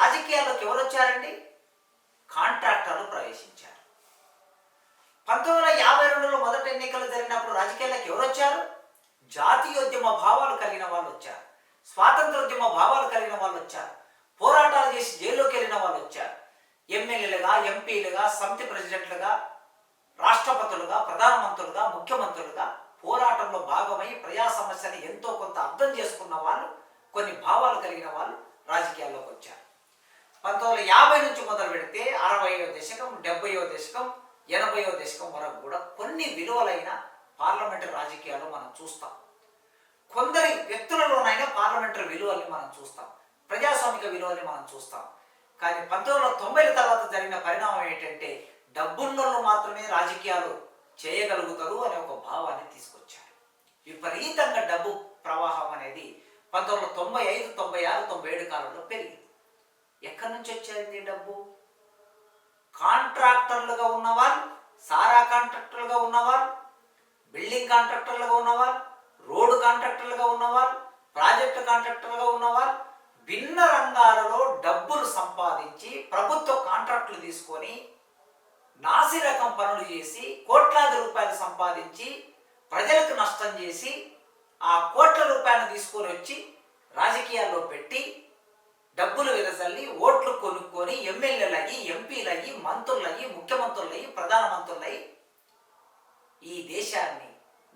రాజకీయాల్లోకి ఎవరు వచ్చారండి కాంట్రాక్టర్లు ప్రవేశించారు. పంతొమ్మిది వందల యాభై రెండులో మొదటి ఎన్నికలు జరిగినప్పుడు రాజకీయాల్లోకి ఎవరు వచ్చారు జాతీయోద్యమ భావాలు కలిగిన వాళ్ళు వచ్చారు స్వాతంత్రోద్యమ భావాలు కలిగిన వాళ్ళు వచ్చారు పోరాటాలు చేసి జైల్లోకి వెళ్ళిన వాళ్ళు వచ్చారు ఎమ్మెల్యేలుగా ఎంపీలుగా సమితి ప్రెసిడెంట్లుగా రాష్ట్రపతులుగా ప్రధానమంత్రులుగా ముఖ్యమంత్రులుగా పోరాటంలో భాగమై ప్రజా సమస్యని ఎంతో కొంత అర్థం చేసుకున్న వాళ్ళు కొన్ని భావాలు కలిగిన వాళ్ళు రాజకీయాల్లోకి వచ్చారు. వందల యాభై నుంచి మొదలు పెడితే అరవయో దశకం డెబ్బయో దశకం ఎనభయో దశకం వరకు కూడా కొన్ని విలువలైన పార్లమెంటరీ రాజకీయాలు మనం చూస్తాం. కొందరి వ్యక్తులలోనైనా పార్లమెంటరీ విలువల్ని మనం చూస్తాం. ప్రజాస్వామిక విలువల్ని మనం చూస్తాం. కానీ పంతొమ్మిది వందల తొంభైల తర్వాత జరిగిన పరిణామం ఏంటంటే డబ్బున్నోళ్ళు మాత్రమే రాజకీయాలు చేయగలుగుతారు అనే ఒక భావాన్ని తీసుకొచ్చారు. విపరీతంగా డబ్బు ప్రవాహం అనేది పంతొమ్మిది వందల తొంభై ఐదు తొంభై ఆరు తొంభై ఏడు కాలంలో పెరిగింది. ఎక్కడి నుంచి వచ్చేది డబ్బు? కాంట్రాక్టర్లుగా ఉన్నవారు సారా కాంట్రాక్టర్లుగా ఉన్నవారు బిల్డింగ్ కాంట్రాక్టర్లుగా ఉన్నవారు రోడ్డు కాంట్రాక్టర్లుగా ఉన్నవారు ప్రాజెక్టు కాంట్రాక్టర్లుగా ఉన్నవారు భిన్న రంగాలలో డబ్బులు సంపాదించి ప్రభుత్వ కాంట్రాక్టులు తీసుకొని నాసి రకం పనులు చేసి కోట్లాది రూపాయలు సంపాదించి ప్రజలకు నష్టం చేసి ఆ కోట్ల రూపాయలు తీసుకొని వచ్చి రాజకీయాల్లో పెట్టి డబ్బులు విరసల్లి ఓట్లు కొనుక్కొని ఎమ్మెల్యేలయ్యి ఎంపీలయ్యి మంత్రులయ్యి ముఖ్యమంత్రులయ్యి ప్రధానమంత్రులయ్యి ఈ దేశాన్ని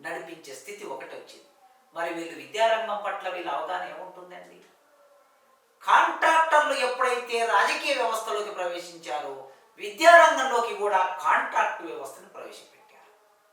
నడిపించే స్థితి ఒకటి వచ్చింది మరి వీళ్ళు విద్యారంగం పట్ల వీళ్ళ అవగాహన ఏముంటుందండి? కాంట్రాక్టర్లు ఎప్పుడైతే రాజకీయ వ్యవస్థలోకి ప్రవేశించారో విద్యారంగంలోకి కూడా కాంట్రాక్ట్ వ్యవస్థను ప్రవేశపెట్టారు.